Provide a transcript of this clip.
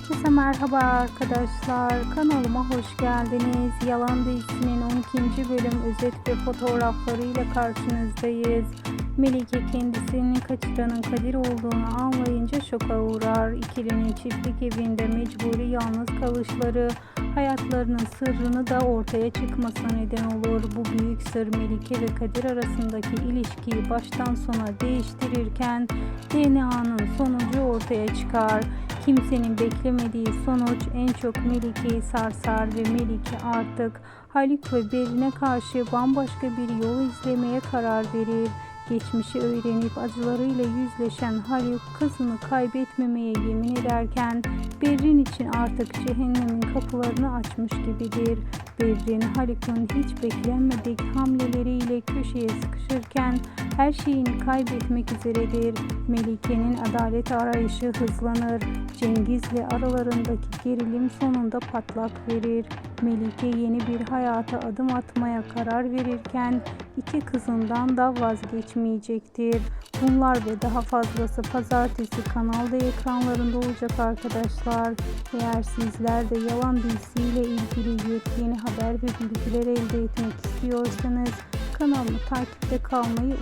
Herkese merhaba arkadaşlar. Kanalıma hoş geldiniz. Yalan dizisinin 12. bölüm özet ve fotoğraflarıyla karşınızdayız. Melike kendisinin kaçıranın Kadir olduğunu anlayınca şoka uğrar. İkilinin çiftlik evinde mecburi yalnız kalışları hayatlarının sırrını da ortaya çıkmasına neden olur. Bu büyük sır Melike ve Kadir arasındaki ilişkiyi baştan sona değiştirirken DNA'nın sonucu ortaya çıkar. Kimsenin beklemediği sonuç en çok Melike'yi sarsar ve Melike artık Haluk ve Berin'e karşı bambaşka bir yol izlemeye karar verir. Geçmişi öğrenip acılarıyla yüzleşen Haluk kızını kaybetmemeye yemin ederken Berrin için artık cehennemin kapılarını açmış gibidir. Berrin Haluk'un hiç beklenmedik hamleleriyle köşeye sıkışırken her şeyini kaybetmek üzeredir. Melike'nin adalet arayışı hızlanır. Cengiz'le aralarındaki gerilim sonunda patlak verir. Melike yeni bir hayata adım atmaya karar verirken iki kızından da vazgeçmeyecektir. Bunlar ve daha fazlası pazartesi kanalda ekranlarında olacak arkadaşlar. Eğer sizler de yalan dizisiyle ilgili yepyeni haber ve bilgiler elde etmek istiyorsanız kanalımı takipte kalmayı